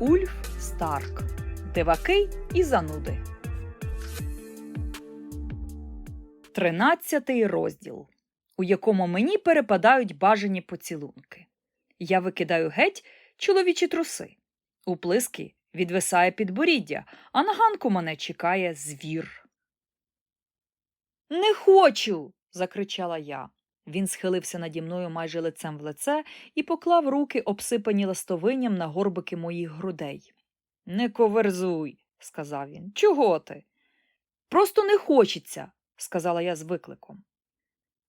Ульф Старк. Диваки і зануди. Тринадцятий розділ, у якому мені перепадають бажані поцілунки. Я викидаю геть чоловічі труси. У плиски відвисає підборіддя, а на ганку мене чекає звір. Не хочу. закричала я. Він схилився наді мною майже лицем в лице і поклав руки, обсипані ластовинням на горбики моїх грудей. Не коверзуй, сказав він. Чого ти? Просто не хочеться, сказала я з викликом.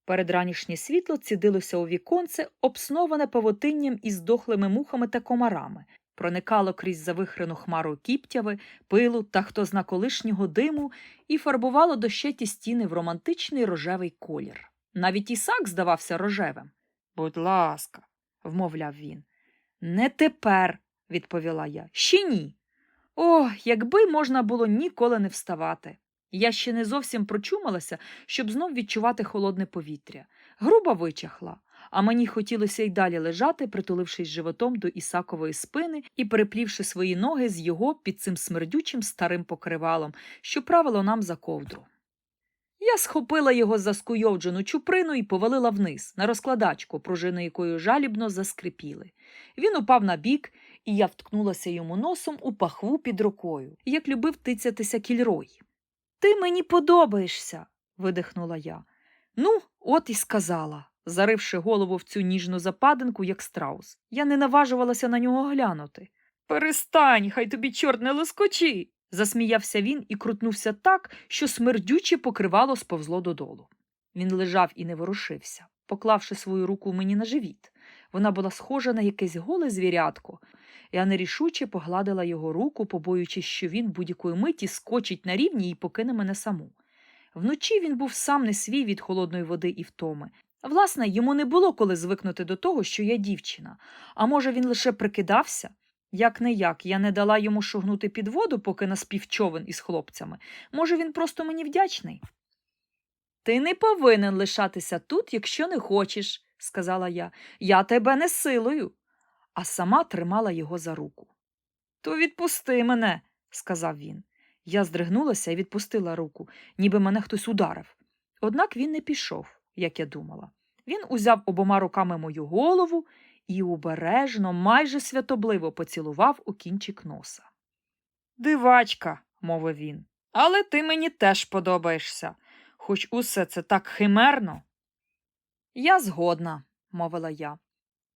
Передранішнє світло цідилося у віконце, обсноване павутинням із дохлими мухами та комарами, проникало крізь завихрену хмару кіптяви, пилу та хто зна колишнього диму і фарбувало дощеті стіни в романтичний рожевий колір. Навіть Ісак здавався рожевим. Будь ласка, вмовляв він. Не тепер, відповіла я. Ще ні. О, якби можна було ніколи не вставати. Я ще не зовсім прочумалася, щоб знов відчувати холодне повітря. Груба вичахла, а мені хотілося й далі лежати, притулившись животом до Ісакової спини і переплівши свої ноги з його під цим смердючим старим покривалом, що правило нам за ковдру. Я схопила його за скуйовджену чуприну і повалила вниз, на розкладачку, пружини якою жалібно заскрипіли. Він упав на бік, і я вткнулася йому носом у пахву під рукою, як любив тицятися кільрой. Ти мені подобаєшся, видихнула я. Ну, от і сказала, заривши голову в цю ніжну западинку, як страус. Я не наважувалася на нього глянути. Перестань, хай тобі чорт не лоскочі. Засміявся він і крутнувся так, що смердюче покривало сповзло додолу. Він лежав і не ворушився, поклавши свою руку мені на живіт. Вона була схожа на якесь голе звірятко. Я нерішуче погладила його руку, побоюючись, що він будь-якої миті скочить на рівні і покине мене саму. Вночі він був сам не свій від холодної води і втоми. Власне, йому не було коли звикнути до того, що я дівчина. А може, він лише прикидався? Як не як, я не дала йому шугнути під воду, поки наспів човен із хлопцями. Може, він просто мені вдячний? Ти не повинен лишатися тут, якщо не хочеш, сказала я. Я тебе не силою. А сама тримала його за руку. То відпусти мене, сказав він. Я здригнулася і відпустила руку, ніби мене хтось ударив. Однак він не пішов, як я думала. Він узяв обома руками мою голову і обережно, майже святобливо поцілував у кінчик носа. Дивачка, мовив він, але ти мені теж подобаєшся, хоч усе це так химерно. Я згодна, мовила я,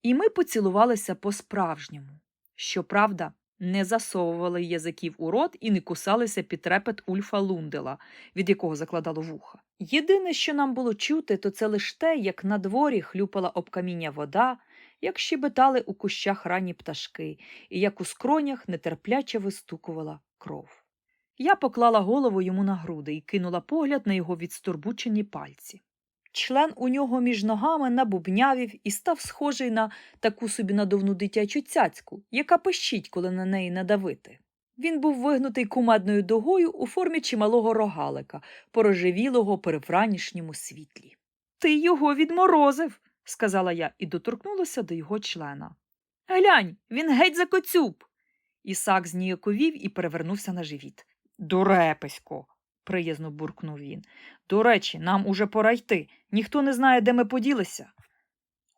і ми поцілувалися по-справжньому. Щоправда, не засовували язиків у рот і не кусалися під трепет Ульфа Лундела, від якого закладало вуха. Єдине, що нам було чути, то це лише те, як на дворі хлюпала об каміння вода, як щебетали у кущах ранні пташки, і як у скронях нетерпляче вистукувала кров. Я поклала голову йому на груди і кинула погляд на його відстурбучені пальці. Член у нього між ногами набубнявів і став схожий на таку собі надувну дитячу цяцьку, яка пищить, коли на неї надавити. Він був вигнутий кумедною дугою у формі чималого рогалика, порожевілого при вранішньому світлі. Ти його відморозив, сказала я і доторкнулася до його члена. Глянь, він геть закоцюб. Ісак зніяковів і перевернувся на живіт. Дуреписько, приязно буркнув він. До речі, нам уже пора йти. Ніхто не знає, де ми поділися.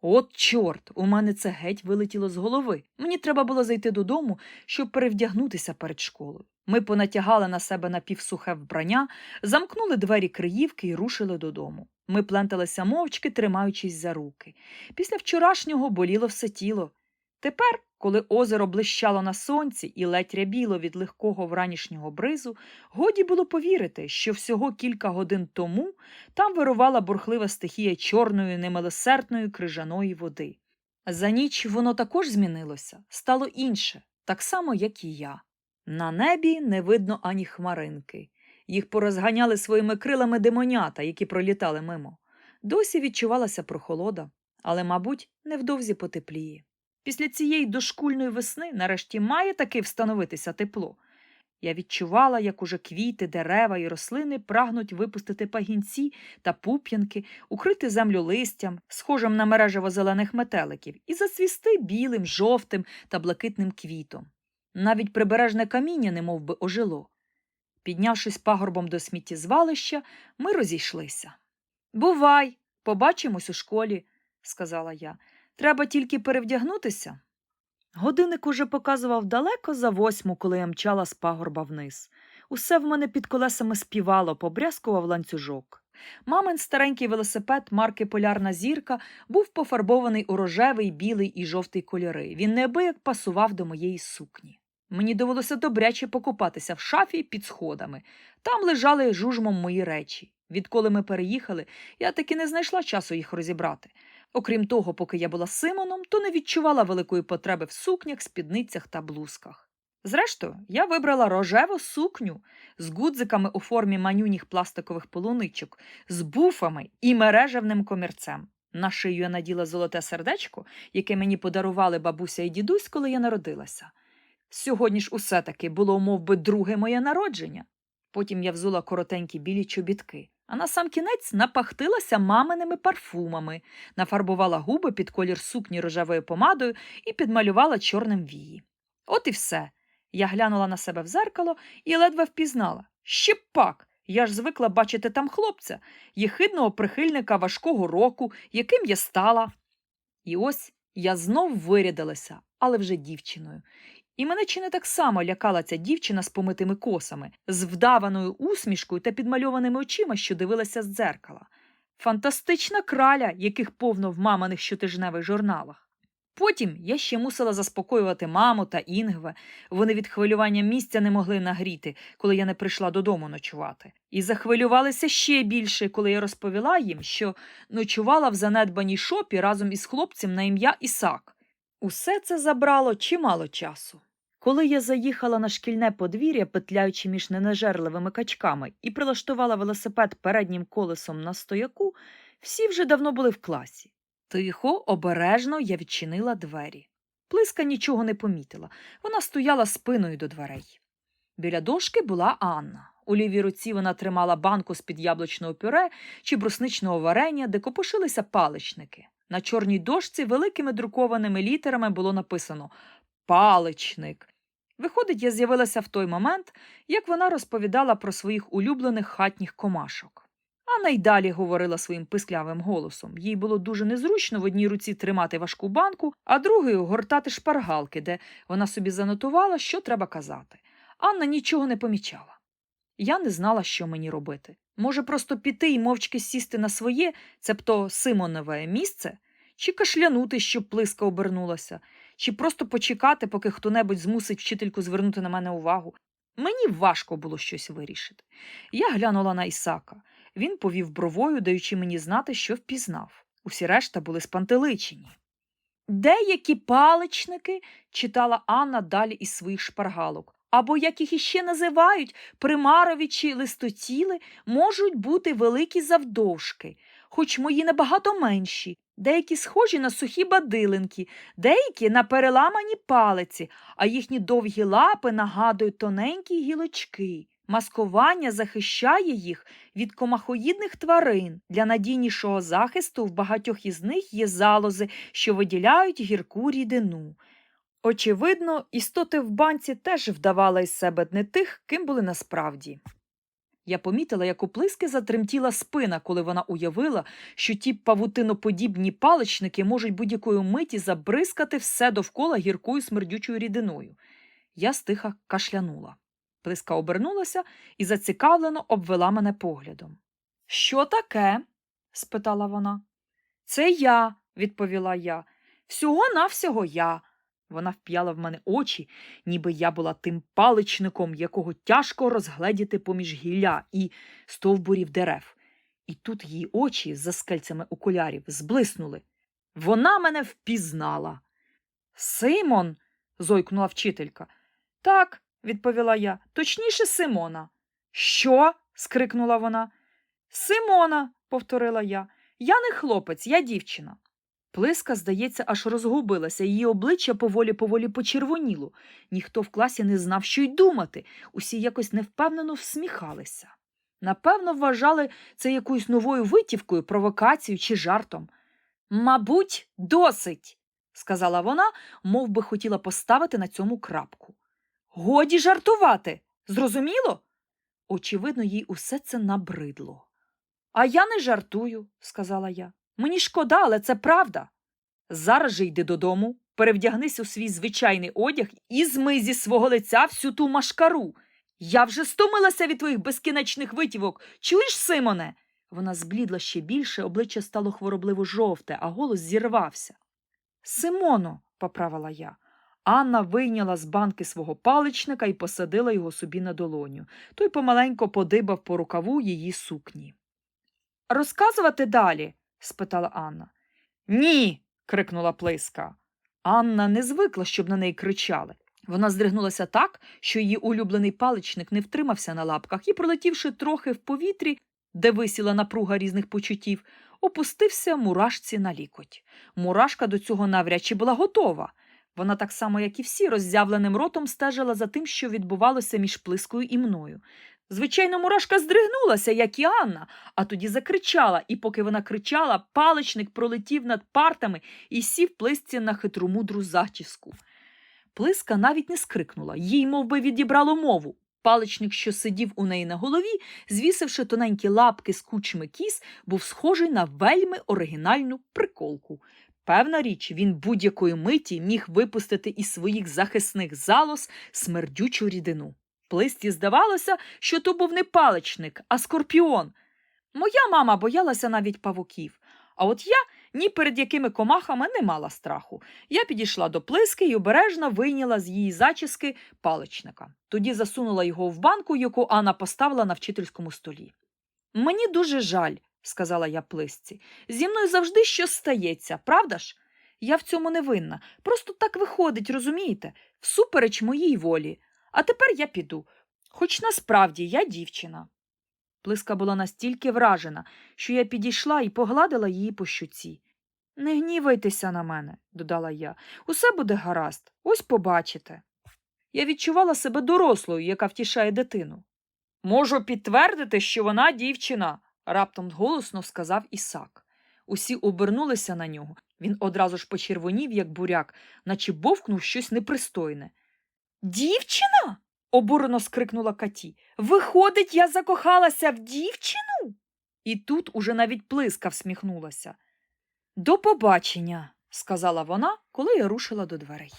От, чорт, у мене це геть вилетіло з голови. Мені треба було зайти додому, щоб перевдягнутися перед школою. Ми понатягали на себе напівсухе вбрання, замкнули двері криївки і рушили додому. Ми пленталися мовчки, тримаючись за руки. Після вчорашнього боліло все тіло. Тепер, коли озеро блищало на сонці і ледь рябіло від легкого вранішнього бризу, годі було повірити, що всього кілька годин тому там вирувала бурхлива стихія чорної, немилосердної крижаної води. За ніч воно також змінилося, стало інше, так само, як і я. На небі не видно ані хмаринки. Їх порозганяли своїми крилами демонята, які пролітали мимо. Досі відчувалася прохолода, але, мабуть, невдовзі потепліє. Після цієї дошкульної весни нарешті має таки встановитися тепло. Я відчувала, як уже квіти, дерева і рослини прагнуть випустити пагінці та пуп'янки, укрити землю листям, схожим на мережево зелених метеликів, і зацвісти білим, жовтим та блакитним квітом. Навіть прибережне каміння немов би ожило. Піднявшись пагорбом до сміттєзвалища, ми розійшлися. Бувай, побачимось у школі, сказала я. Треба тільки перевдягнутися. Годинник уже показував далеко за восьму, коли я мчала з пагорба вниз. Усе в мене під колесами співало, побрязкував ланцюжок. Мамин старенький велосипед марки Полярна зірка був пофарбований у рожевий, білий і жовтий кольори. Він неабияк пасував до моєї сукні. Мені довелося добряче покупатися в шафі під сходами. Там лежали жужмом мої речі. Відколи ми переїхали, я таки не знайшла часу їх розібрати. Окрім того, поки я була Симоном, то не відчувала великої потреби в сукнях, спідницях та блузках. Зрештою, я вибрала рожеву сукню з гудзиками у формі манюніх пластикових полуничок, з буфами і мережевним комірцем. На шию я наділа золоте сердечко, яке мені подарували бабуся і дідусь, коли я народилася. Сьогодні ж усе таки було мов би, друге моє народження. Потім я взула коротенькі білі чобітки, а на сам кінець напахтилася маминими парфумами, нафарбувала губи під колір сукні рожевою помадою і підмалювала чорним вії. От і все. Я глянула на себе в зеркало і ледве впізнала. Ще пак! Я ж звикла бачити там хлопця, єхидного прихильника важкого року, яким я стала. І ось я знов вирядилася, але вже дівчиною. І мене чи не так само лякала ця дівчина з помитими косами, з вдаваною усмішкою та підмальованими очима, що дивилася з дзеркала. Фантастична краля, яких повно в маминих щотижневих журналах. Потім я ще мусила заспокоювати маму та Інгве. Вони від хвилювання місця не могли нагріти, коли я не прийшла додому ночувати. І захвилювалися ще більше, коли я розповіла їм, що ночувала в занедбаній шопі разом із хлопцем на ім'я Ісак. Усе це забрало чимало часу. Коли я заїхала на шкільне подвір'я, петляючи між ненажерливими качками, і прилаштувала велосипед переднім колесом на стояку, всі вже давно були в класі. Тихо, обережно я відчинила двері. Плиска нічого не помітила. Вона стояла спиною до дверей. Біля дошки була Анна. У лівій руці вона тримала банку з-під яблучного пюре чи брусничного варення, де копошилися паличники. На чорній дошці великими друкованими літерами було написано Паличник. Виходить, я з'явилася в той момент, як вона розповідала про своїх улюблених хатніх комашок. Анна й далі говорила своїм писклявим голосом. Їй було дуже незручно в одній руці тримати важку банку, а другою гортати шпаргалки, де вона собі занотувала, що треба казати. Анна нічого не помічала. Я не знала, що мені робити. Може, просто піти і мовчки сісти на своє, цебто Симонове місце, чи кашлянути, щоб плиска обернулася, чи просто почекати, поки хто-небудь змусить вчительку звернути на мене увагу. Мені важко було щось вирішити. Я глянула на Ісака. Він повів бровою, даючи мені знати, що впізнав. Усі решта були спантеличені. Деякі паличники, читала Анна далі із своїх шпаргалок, або, як їх іще називають, примарові чи листотіли, можуть бути великі завдовжки, хоч мої набагато менші, деякі схожі на сухі бадилинки, деякі на переламані палиці, а їхні довгі лапи нагадують тоненькі гілочки. Маскування захищає їх від комахоїдних тварин. Для надійнішого захисту в багатьох із них є залози, що виділяють гірку рідину. Очевидно, істоти в банці теж вдавали із себе не тих, ким були насправді. Я помітила, як у плиски затремтіла спина, коли вона уявила, що ті павутиноподібні паличники можуть будь-якої миті забризкати все довкола гіркою смердючою рідиною. Я стиха кашлянула. Плиска обернулася і зацікавлено обвела мене поглядом. Що таке? спитала вона. Це я, відповіла я. Всього навсього я. Вона вп'яла в мене очі, ніби я була тим паличником, якого тяжко розгледіти поміж гілля і стовбурів дерев. І тут її очі за скельцями окулярів зблиснули. Вона мене впізнала. Симон. зойкнула вчителька. Так, відповіла я, точніше Симона. Що? скрикнула вона. Симона, повторила я. Я не хлопець, я дівчина. Плиска, здається, аж розгубилася, її обличчя поволі поволі почервоніло. Ніхто в класі не знав, що й думати, усі якось невпевнено всміхалися. Напевно, вважали це якоюсь новою витівкою, провокацією чи жартом. Мабуть, досить, сказала вона, мов би хотіла поставити на цьому крапку. Годі жартувати. Зрозуміло? Очевидно, їй усе це набридло. А я не жартую, сказала я. Мені шкода, але це правда. Зараз же йди додому, перевдягнись у свій звичайний одяг і змий зі свого лиця всю ту машкару. Я вже стомилася від твоїх безкінечних витівок. Чуєш, Симоне? Вона зблідла ще більше, обличчя стало хворобливо жовте, а голос зірвався. Симоно, поправила я. Анна вийняла з банки свого паличника і посадила його собі на долоню. Той помаленько подибав по рукаву її сукні. Розказувати далі? Спитала Анна. Ні. крикнула Плиска. Анна не звикла, щоб на неї кричали. Вона здригнулася так, що її улюблений паличник не втримався на лапках і, пролетівши трохи в повітрі, де висіла напруга різних почуттів, опустився мурашці на лікоть. Мурашка до цього навряд чи була готова. Вона так само, як і всі, роззявленим ротом стежила за тим, що відбувалося між плискою і мною. Звичайно, мурашка здригнулася, як і Анна, а тоді закричала, і поки вона кричала, паличник пролетів над партами і сів плисці на хитру-мудру зачіску. Плиска навіть не скрикнула, їй мов би, відібрало мову. Паличник, що сидів у неї на голові, звісивши тоненькі лапки з кучми кіс, був схожий на вельми оригінальну приколку. Певна річ, він будь-якої миті міг випустити із своїх захисних залоз смердючу рідину. Плисті здавалося, що то був не паличник, а скорпіон. Моя мама боялася навіть павуків. А от я ні перед якими комахами не мала страху. Я підійшла до плиски і обережно вийняла з її зачіски паличника. Тоді засунула його в банку, яку Анна поставила на вчительському столі. Мені дуже жаль, сказала я плисці. Зі мною завжди щось стається, правда ж? Я в цьому не винна. Просто так виходить, розумієте, всупереч моїй волі. А тепер я піду. Хоч насправді я дівчина. Плиска була настільки вражена, що я підійшла і погладила її по щуці. Не гнівайтеся на мене, додала я. Усе буде гаразд, ось побачите. Я відчувала себе дорослою, яка втішає дитину. Можу підтвердити, що вона дівчина, раптом голосно сказав Ісак. Усі обернулися на нього. Він одразу ж почервонів, як буряк, наче бовкнув щось непристойне. Дівчина? обурено скрикнула Каті. Виходить, я закохалася в дівчину? І тут уже навіть плиска всміхнулася. До побачення, сказала вона, коли я рушила до дверей.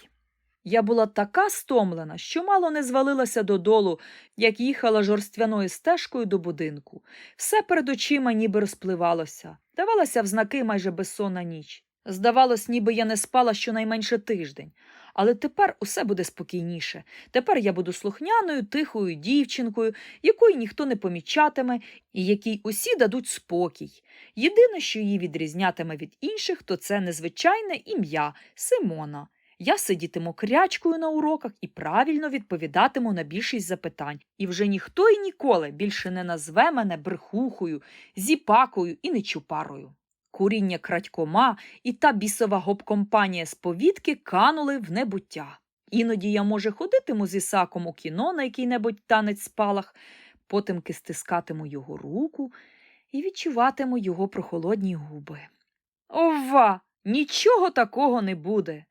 Я була така стомлена, що мало не звалилася додолу, як їхала жорствяною стежкою до будинку. Все перед очима ніби розпливалося, давалася в знаки майже безсонна ніч. Здавалось, ніби я не спала щонайменше тиждень. Але тепер усе буде спокійніше. Тепер я буду слухняною, тихою дівчинкою, якої ніхто не помічатиме і якій усі дадуть спокій. Єдине, що її відрізнятиме від інших, то це незвичайне ім'я Симона. Я сидітиму крячкою на уроках і правильно відповідатиму на більшість запитань, і вже ніхто і ніколи більше не назве мене брехухою, зіпакою і нечупарою. Куріння крадькома і та бісова гоп-компанія з повідки канули в небуття. Іноді я, може, ходитиму з Ісаком у кіно на який-небудь танець спалах, потемки стискатиму його руку і відчуватиму його прохолодні губи. Ова! Нічого такого не буде.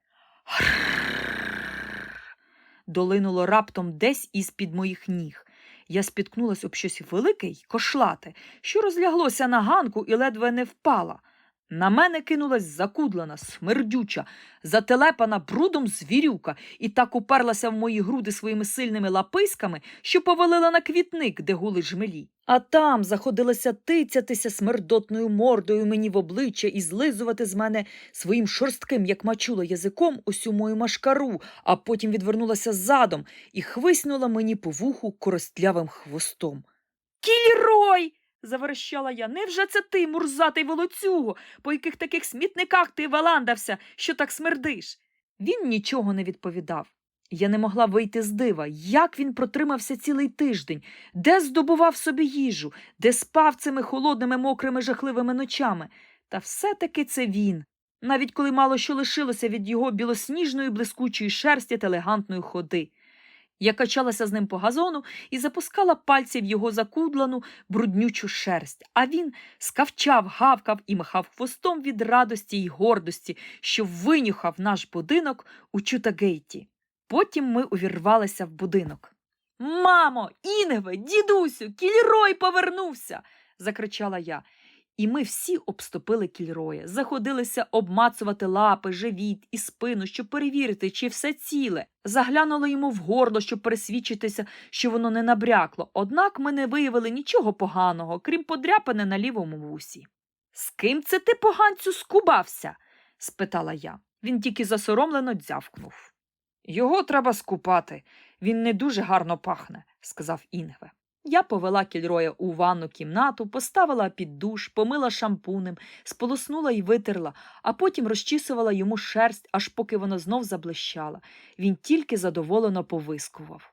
Долинуло раптом десь із під моїх ніг. Я спіткнулась об щось велике й кошлате, що розляглося на ганку і ледве не впала. На мене кинулась закудлена, смердюча, зателепана брудом звірюка і так уперлася в мої груди своїми сильними лаписьками, що повалила на квітник, де гули жмелі. А там заходилася тицятися смердотною мордою мені в обличчя і злизувати з мене своїм шорстким, як мачула язиком, усю мою машкару, а потім відвернулася задом і хвиснула мені по вуху коростлявим хвостом. Кільрой! Заверещала я. Невже це ти, мурзатий волоцюго, по яких таких смітниках ти валандався, що так смердиш? Він нічого не відповідав. Я не могла вийти з дива, як він протримався цілий тиждень, де здобував собі їжу, де спав цими холодними, мокрими, жахливими ночами. Та все-таки це він, навіть коли мало що лишилося від його білосніжної блискучої шерсті та елегантної ходи. Я качалася з ним по газону і запускала пальці в його закудлану, бруднючу шерсть, а він скавчав, гавкав і махав хвостом від радості й гордості, що винюхав наш будинок у Чутагейті. Потім ми увірвалися в будинок. Мамо, Інгве, дідусю, кільрой повернувся. закричала я. І ми всі обступили кільроя, заходилися обмацувати лапи, живіт і спину, щоб перевірити, чи все ціле. Заглянули йому в горло, щоб пересвідчитися, що воно не набрякло. Однак ми не виявили нічого поганого, крім подряпини на лівому вусі. З ким це ти поганцю скубався? спитала я. Він тільки засоромлено дзявкнув. Його треба скупати. Він не дуже гарно пахне, сказав Інгве. Я повела кільроя у ванну кімнату, поставила під душ, помила шампунем, сполоснула і витерла, а потім розчісувала йому шерсть, аж поки вона знов заблищала. Він тільки задоволено повискував.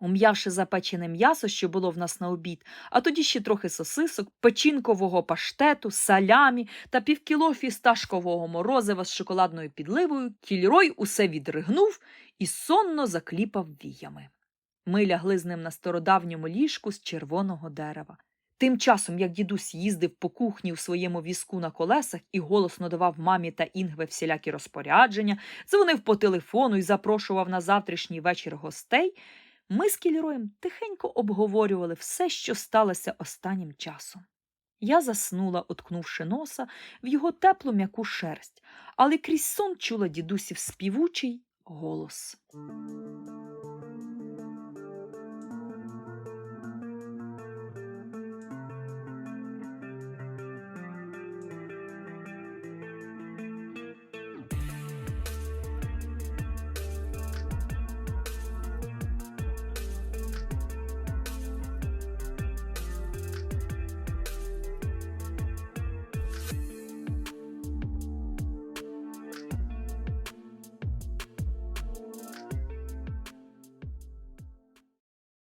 Ум'явши запечене м'ясо, що було в нас на обід, а тоді ще трохи сосисок, печінкового паштету, салямі та півкіло фісташкового морозива з шоколадною підливою, кільрой усе відригнув і сонно закліпав віями. Ми лягли з ним на стародавньому ліжку з червоного дерева. Тим часом, як дідусь їздив по кухні у своєму візку на колесах і голосно давав мамі та Інгве всілякі розпорядження, дзвонив по телефону і запрошував на завтрашній вечір гостей, ми з Кільроєм тихенько обговорювали все, що сталося останнім часом. Я заснула, уткнувши носа в його теплу м'яку шерсть, але крізь сон чула дідусів співучий голос.